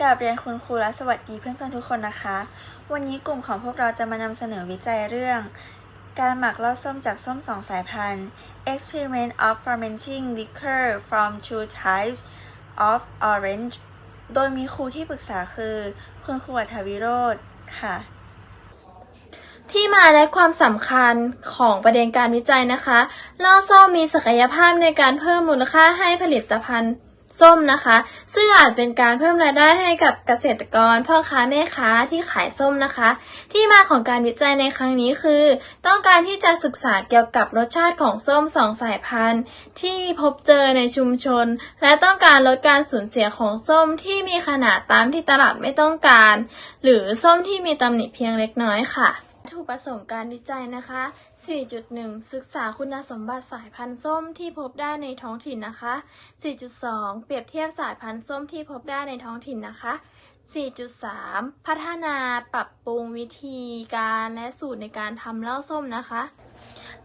กราบเรียนคุณครูและสวัสดีเพื่อนๆทุกคนนะคะ วันนี้กลุ่มของพวกเราจะมานำเสนอวิจัยเรื่อง การหมักลอดส้มจากส้มสองสายพันธุ์ Experiment of fermenting liquor from two types of orange โดยมีครูที่ปรึกษาคือ คุณครูอัธวิโรธค่ะ ที่มาและความสำคัญของประเด็นการวิจัยนะคะล่อส้มมีศักยภาพในการเพิ่มมูลค่าให้ผลิตภัณฑ์ ส้มนะคะ ซึ่งอาจเป็นการเพิ่มรายได้ให้กับเกษตรกรพ่อค้าแม่ค้าที่ขายส้มนะคะ ที่มาของการวิจัยในครั้งนี้คือ ต้องการที่จะศึกษาเกี่ยวกับรสชาติของส้มสองสายพันธุ์ ที่พบเจอในชุมชน และต้องการลดการสูญเสียของส้มที่มีขนาดตามที่ตลาดไม่ต้องการ หรือส้มที่มีตำหนิเพียงเล็กน้อยค่ะ ถุประสงค์การวิจัยนะคะ 4.1 ศึกษาคุณสมบัติสายพันธุ์ส้มที่พบได้ในท้องถิ่นนะคะ 4.2 เปรียบเทียบสายพันธุ์ส้มที่พบได้ในท้องถิ่นนะคะ 4.3 พัฒนาปรับปรุงวิธีการและสูตรในการทำเหล้าส้มนะคะ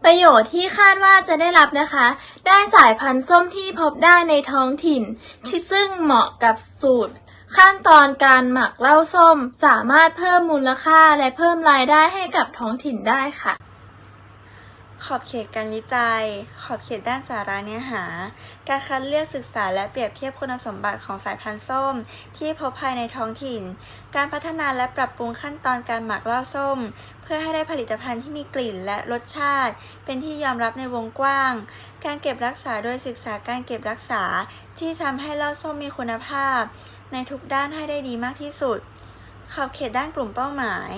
ประโยชน์ที่คาดว่าจะได้รับนะคะ ได้สายพันธุ์ส้มที่พบได้ในท้องถิ่น ที่ซึ่งเหมาะกับสูตร ขั้นตอนการหมักเหล้าส้มสามารถเพิ่มมูลค่าและเพิ่มรายได้ให้กับท้องถิ่นได้ค่ะ ขอบเขตการวิจัย ขอบเขตด้านสาระเนื้อหา การคัดเลือกศึกษาและเปรียบเทียบคุณสมบัติของสายพันธุ์ส้ม ที่พบภายในท้องถิ่น การพัฒนาและปรับปรุงขั้นตอนการหมักเล้าส้ม เพื่อให้ได้ผลิตภัณฑ์ที่มีกลิ่นและรสชาติ เป็นที่ยอมรับในวงกว้าง การเก็บรักษาโดยศึกษาการเก็บรักษา ที่ทำให้เล้าส้มมีคุณภาพ ในทุกด้านให้ได้ดีมากที่สุด ขอบเขตด้านกลุ่มเป้าหมาย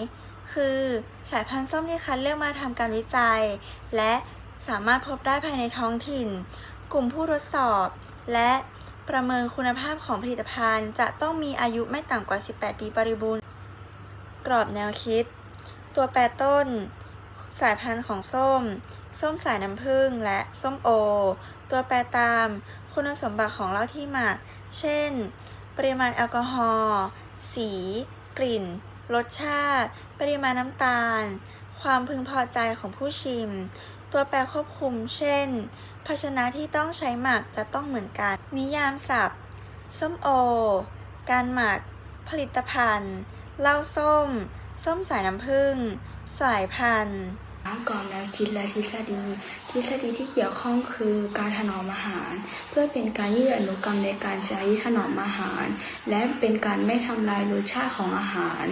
คือสายพันธุ์ส้มที่คัดเลือกมาทำการวิจัย และสามารถพบได้ภายในท้องถิ่น กลุ่มผู้ทดสอบ และประเมินคุณภาพของผลิตภัณฑ์ จะต้องมีอายุไม่ต่ำกว่า 18 ปีบริบูรณ์ กรอบแนวคิด ตัวแปรต้น สายพันธุ์ของส้ม ส้มสายน้ำผึ้งและส้มโอ ตัวแปรตาม คุณสมบัติของเหล้าที่หมัก เช่น ปริมาณแอลกอฮอล์ สี กลิ่น รสชาติ ปริมาณน้ำตาล ความพึงพอใจของผู้ชิม ตัวแปรควบคุม เช่น ภาชนะที่ต้องใช้หมักจะต้องเหมือนกัน นิยามศัพท์ ส้มโอ การหมัก ผลิตภัณฑ์ เหล้าส้ม ส้มสายน้ำผึ้ง สายพันธุ์ ก่อนแนวคิดและทฤษฎี ทฤษฎีที่เกี่ยวข้องคือการถนอมอาหาร เพื่อเป็นการยืดอนุกรรมในการใช้ถนอมอาหาร และเป็นการไม่ทำลายรสชาติของอาหาร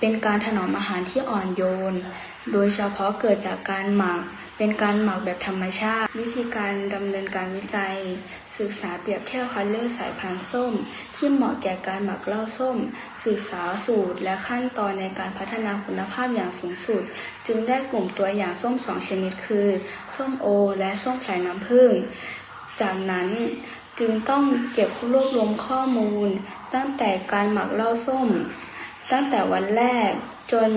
เป็นการถนอมอาหารที่อ่อนโยน โดยเฉพาะเกิดจากการหมัก เป็นการหมักแบบธรรมชาติ วิธีการดำเนินการวิจัย ศึกษาเปรียบเทียบคัดเลือกสายพันธุ์ส้ม ที่เหมาะแก่การหมักเหล้าส้ม ศึกษาสูตรและขั้นตอนในการพัฒนาคุณภาพอย่างสูงสุด จึงได้กลุ่มตัวอย่างส้มสองชนิดคือ ส้มโอ และส้มสายน้ำผึ้งจากนั้นจึงต้องเก็บรวบรวมข้อมูล ตั้งแต่การหมักเหล้าส้ม ตั้งแต่วันแรกจน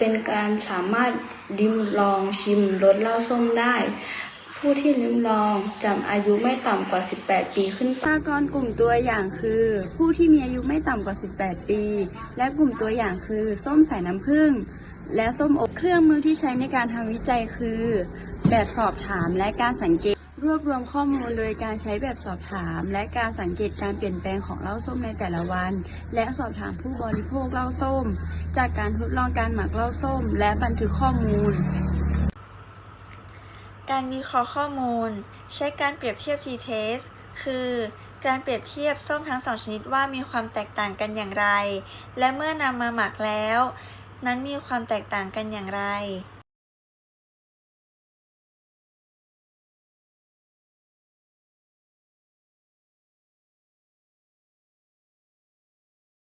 เป็นการสามารถลิ้มลองชิมรสเหล้าส้มได้ ผู้ที่ลิ้มลองจำอายุไม่ต่ำกว่า 18 ปีขึ้นไปประชากรกลุ่มตัวอย่างคือ ผู้ที่มีอายุไม่ต่ำกว่า 18 ปี และกลุ่มตัวอย่างคือ ส้มสายน้ำผึ้งและส้มอบเครื่องมือที่ใช้ในการทำวิจัยคือ แบบสอบถามและการสังเกต รวบรวมข้อมูลโดยการใช้แบบสอบถาม และการสังเกตการเปลี่ยนแปลงของเหล้าส้มในแต่ละวัน และสอบถามผู้บริโภคเหล้าส้ม จากการทดลองการหมักเหล้าส้ม และบันทึกข้อมูล การวิเคราะห์ข้อมูล ใช้การเปรียบเทียบ t-test คือการเปรียบเทียบส้มทั้งสองชนิดว่ามีความแตกต่างกันอย่างไร และเมื่อนำมาหมักแล้ว นั้นมีความแตกต่างกันอย่างไร